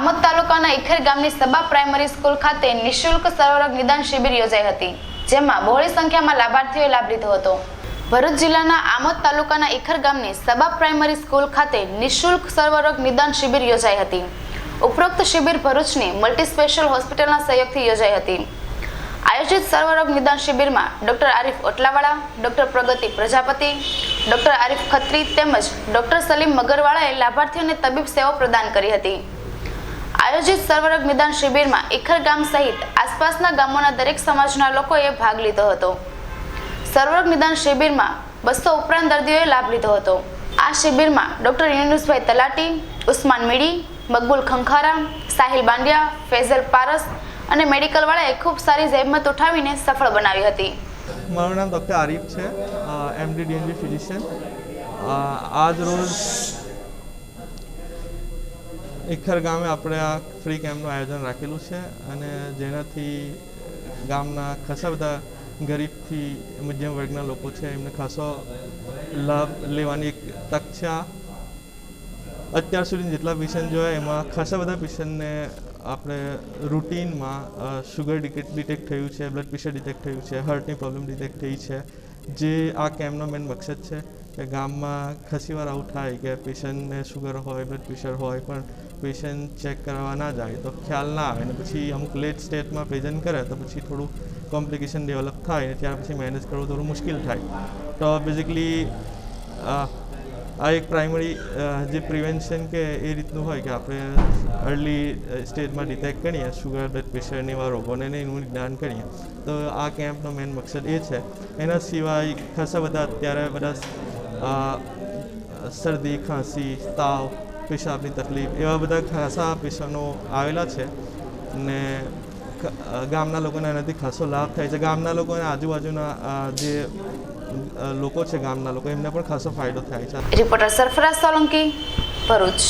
આમોદ તાલુકાના ઇખેર ગામની સબા primary school ખાતે નિઃશુલ્ક સર્વરોગ નિદાન શિબિર યોજાઈ હતી, જેમાં બહોળી સંખ્યામાં લાભાર્થીઓએ લાભ લીધો હતો. ભરૂચ જિલ્લાના આમોદ તાલુકાના ઇખર ગામની સબા પ્રાઇમરી સ્કૂલ ખાતે નિઃશુલ્ક સર્વરોગ નિદાન શિબિર યોજાઈ હતી. ઉપરોક્ત શિબિર ભરૂચની મલ્ટી સ્પેશિયલ હોસ્પિટલના સહયોગથી યોજાઈ હતી. આયોજિત સર્વરોગ નિદાન શિબિરમાં doctor Arif Otlawala, doctor Pragati Prajapati, doctor Arif Khatri તેમજ ડોક્ટર સલીમ મગરવાળાએ લાભાર્થીઓને તબીબ સેવા પ્રદાન કરી હતી. આયોજિત સર્વરોગ નિદાન શિબિરમાં ઇખર ગામ સહિત આસપાસના ગામોના દરેક સમાજના લોકોએ ભાગ લીધો હતો. સર્વરોગ નિદાન શિબિરમાં બસો ઉપરાંત દર્દીઓએ લાભ લીધો હતો. આ શિબિરમાં ડોક્ટર યુનુસભાઈ તલાટી, ઉસ્માન મીડી, મકબૂલ ખંખારા, સાહિલ બાંડિયા, ફેઝલ પારસ અને મેડિકલવાળાએ ખૂબ સારી જહેમત ઉઠાવીને સફળ બનાવી હતી. મારું નામ ડૉક્ટર આરીફ છે એમડી ડીએનજી ફિઝિશિયન. આજ રોજ ઇખર ગામે આપણે આ ફ્રી કેમ્પનું આયોજન રાખેલું છે અને જેનાથી ગામના ખાસા બધા ગરીબથી મધ્યમ વર્ગના લોકો છે, એમને ખાસો લાભ લેવાની એક તક છે આ. અત્યાર સુધી જેટલા પેશન્ટ જોયા, એમાં ખાસા બધા પેશન્ટને આપણે રૂટીનમાં શુગર ડિટેક્ટ થયું છે બ્લડ પ્રેશર ડિટેક્ટ થયું છે હાર્ટની પ્રોબ્લેમ ડિટેક્ટ થઈ છે. જે આ કેમ્પનો મેન મકસદ છે. કે ગામમાં ખાસી વાર આવું થાય કે પેશન્ટને શુગર હોય બ્લડ પ્રેશર હોય, પણ પેશન્ટ ચેક કરાવવા ના જાય, તો ખ્યાલ ના આવે. ને પછી અમુક લેટ સ્ટેટમાં પ્રેઝન્ટ કરે, તો પછી થોડું કોમ્પ્લિકેશન ડેવલપ થાય ને ત્યાર પછી મેનેજ કરવું થોડું મુશ્કેલ થાય. તો બેઝિકલી આ એક પ્રાઇમરી જે પ્રિવેન્શન કે એ રીતનું હોય કે આપણે અર્લી સ્ટેજમાં ડિટેક્ટ કરીએ શુગર બ્લડ પ્રેશર એવા રોગોને એનું જ્ઞાન કરીએ. તો આ કેમ્પનો મેઇન મકસદ એ છે. એના સિવાય ખાસા બધા અત્યારે બધા શરદી ખાંસી તાવ પેશાબની તકલીફ એવા બધા ખાસા પેશન્ટો આવેલા છે ને ગામના લોકોને એનાથી ખાસો લાભ થાય છે. ગામના લોકોને આજુબાજુના જે લોકો છે ગામના લોકો, એમને પણ ખાસો ફાયદો થાય છે. રિપોર્ટર સરફરાજ સોલંકી ભરૂચ.